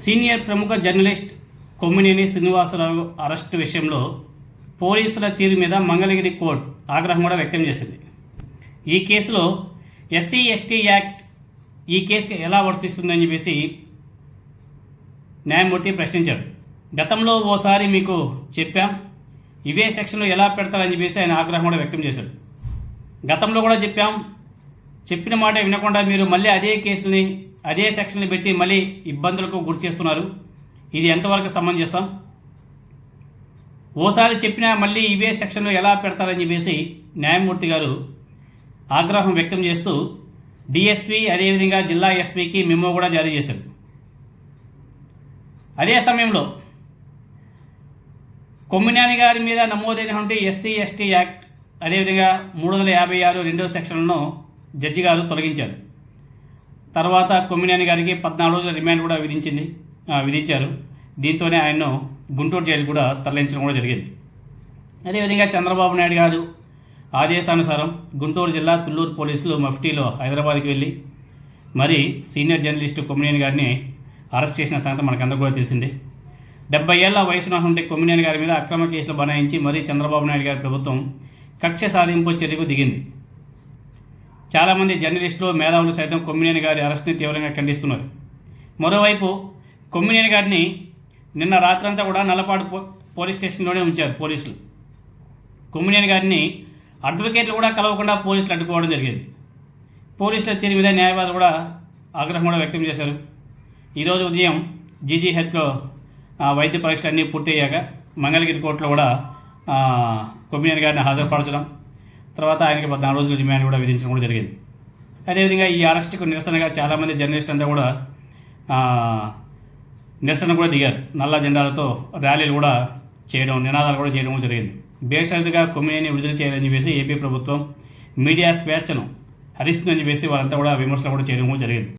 Senior ప్రముఖ journalist Kommineni Srinivasarao arrest విషయంలో పోలీసుల తీరు మీద మంగళగిరి కోర్టు ఆగ్రహం కూడా వ్యక్తం చేసింది. ఈ కేసులో ఎస్సీ ఎస్టీ యాక్ట్ ఈ కేసుకి ఎలా వర్తిస్తుందని చెప్పేసి న్యాయమూర్తి ప్రశ్నించాడు. గతంలో ఓసారి మీకు చెప్పాం ఇవే సెక్షన్లు ఎలా పెడతారని చెప్పేసి ఆయన ఆగ్రహం కూడా వ్యక్తం చేశాడు. గతంలో కూడా చెప్పాం చెప్పిన మాట వినకుండా మీరు మళ్ళీ అదే కేసుని అదే సెక్షన్లు పెట్టి మళ్ళీ ఇబ్బందులకు గురి చేస్తున్నారు. ఇది ఎంతవరకు సమంజసం? ఓసారి చెప్పినా మళ్ళీ ఇవే సెక్షన్లు ఎలా పెడతారని చెప్పేసి న్యాయమూర్తి గారు ఆగ్రహం వ్యక్తం చేస్తూ డిఎస్పీ అదేవిధంగా జిల్లా ఎస్పీకి మెమో కూడా జారీ చేశారు. అదే సమయంలో కొమ్మినేని గారి మీద నమోదైనటువంటి ఎస్సీ ఎస్టీ యాక్ట్ అదేవిధంగా మూడు వందల యాభై ఆరు రెండో సెక్షన్లను జడ్జి గారు తొలగించారు. తర్వాత కొమ్మినేని గారికి పద్నాలుగు రోజుల రిమాండ్ కూడా విధించింది విధించారు. దీంతోనే ఆయన్ను గుంటూరు జైలు కూడా తరలించడం కూడా జరిగింది. అదేవిధంగా చంద్రబాబు నాయుడు గారు ఆదేశానుసారం గుంటూరు జిల్లా తుళ్ళూరు పోలీసులు మఫ్టీలో హైదరాబాద్కి వెళ్ళి మరి సీనియర్ జర్నలిస్టు కొమ్మినేని గారిని అరెస్ట్ చేసిన సంగతి మనకందరూ కూడా తెలిసిందే. డెబ్బై ఏళ్ళ వయసు ఉన్నటువంటి కొమ్మినేని గారి మీద అక్రమ కేసులు బనాయించి మరీ చంద్రబాబు నాయుడు గారి ప్రభుత్వం కక్ష సాధింపు చర్యకు దిగింది. చాలామంది జర్నలిస్టులు మేధావులు సైతం కొమ్మినేని గారి అరెస్ట్ని తీవ్రంగా ఖండిస్తున్నారు. మరోవైపు కొమ్మినేని గారిని నిన్న రాత్రంతా కూడా నల్లపాడు పోలీస్ స్టేషన్లోనే ఉంచారు పోలీసులు. కొమ్మినేని గారిని అడ్వకేట్లు కూడా కలవకుండా పోలీసులు అడ్డుకోవడం జరిగింది. పోలీసుల తీరు మీద న్యాయవాదులు కూడా ఆగ్రహం కూడా వ్యక్తం చేశారు. ఈరోజు ఉదయం జీజీహెచ్లో వైద్య పరీక్షలు అన్నీ పూర్తయ్యాక మంగళగిరి కోర్టులో కూడా కొమ్మినేని గారిని హాజరుపరచడం తర్వాత ఆయనకి పద్నాలుగు రోజులు రిమాండ్ కూడా విధించడం కూడా జరిగింది. అదేవిధంగా ఈ అరెస్ట్కు నిరసనగా చాలామంది జర్నలిస్ట్ అంతా కూడా నిరసన కూడా దిగారు. నల్ల జెండాలతో ర్యాలీలు కూడా చేయడం నినాదాలు కూడా చేయడం జరిగింది. బేషరతుగా కొమ్మినేని విడుదల చేయాలని చెప్పేసి ఏపీ ప్రభుత్వం మీడియా స్వేచ్ఛను హరిస్తుందని చెప్పేసి వాళ్ళంతా కూడా విమర్శలు కూడా చేయడం జరిగింది.